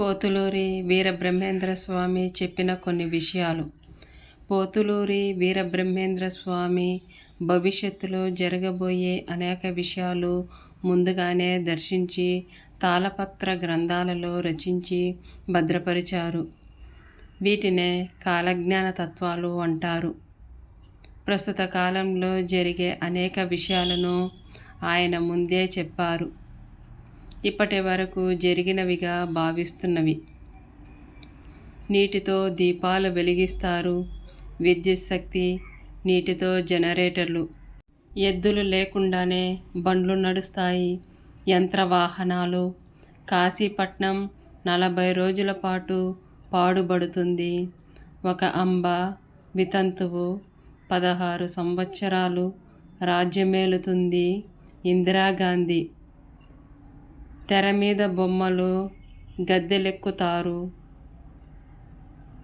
పోతులూరి వీరబ్రహ్మేంద్ర స్వామి చెప్పిన కొన్ని విషయాలు. పోతులూరి వీరబ్రహ్మేంద్ర స్వామి భవిష్యత్తులో జరగబోయే అనేక విషయాలు ముందుగానే దర్శించి తాళపత్ర గ్రంథాలలో రచించి భద్రపరిచారు. వీటినే కాలజ్ఞాన తత్వాలు అంటారు. ప్రస్తుత కాలంలో జరిగే అనేక విషయాలను ఆయన ముందే చెప్పారు. ఇప్పటి వరకు జరిగినవిగా భావిస్తున్నవి. నీటితో దీపాలు వెలిగిస్తారు విద్యుత్ శక్తి నీటితో జనరేటర్లు. ఎద్దులు లేకుండానే బండ్లు నడుస్తాయి యంత్ర వాహనాలు కాశీపట్నం నలభై రోజుల పాటు పాడుబడుతుంది. ఒక అంబ వితంతువు పదహారు సంవత్సరాలు రాజ్యమేలుతుంది ఇందిరాగాంధీ. తెర మీద బొమ్మలు గద్దెలెక్కుతారు.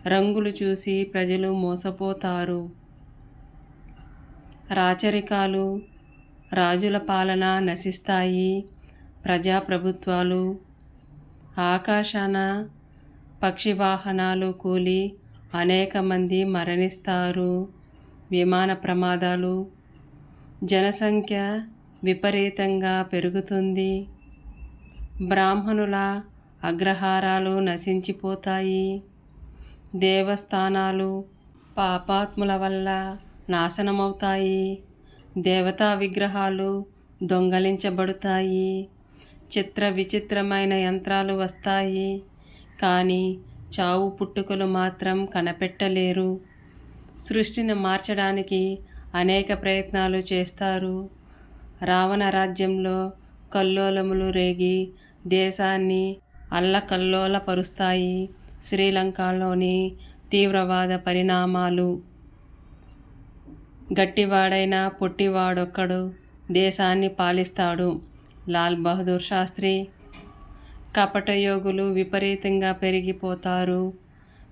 రంగులు చూసి ప్రజలు మోసపోతారు. రాచరికాలు రాజుల పాలన నశిస్తాయి. ప్రజాప్రభుత్వాలు ఆకాశాన పక్షి వాహనాలు కూలి అనేక మంది మరణిస్తారు. విమాన ప్రమాదాలు జనసంఖ్య విపరీతంగా పెరుగుతుంది. బ్రాహ్మణుల అగ్రహారాలు నశించిపోతాయి. దేవస్థానాలు పాపాత్ముల వల్ల నాశనమవుతాయి. దేవతా విగ్రహాలు దొంగలించబడతాయి. చిత్ర విచిత్రమైన యంత్రాలు వస్తాయి. కానీ చావు పుట్టుకలు మాత్రం కనపెట్టలేరు. సృష్టిని మార్చడానికి అనేక ప్రయత్నాలు చేస్తారు. రావణ రాజ్యంలో కల్లోలములు రేగి దేశాన్ని అల్లకల్లోలపరుస్తాయి శ్రీలంకలోని తీవ్రవాద పరిణామాలు. గట్టివాడైన పొట్టివాడొక్కడు దేశాన్ని పాలిస్తాడు. లాల్ బహదూర్ శాస్త్రి కపటయోగులు విపరీతంగా పెరిగిపోతారు.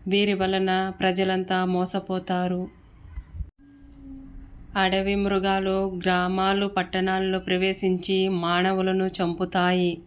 వీరి వలన ప్రజలంతా మోసపోతారు. అడవి మృగాలు గ్రామాలు పట్టణాల్లో ప్రవేశించి మానవులను చంపుతాయి.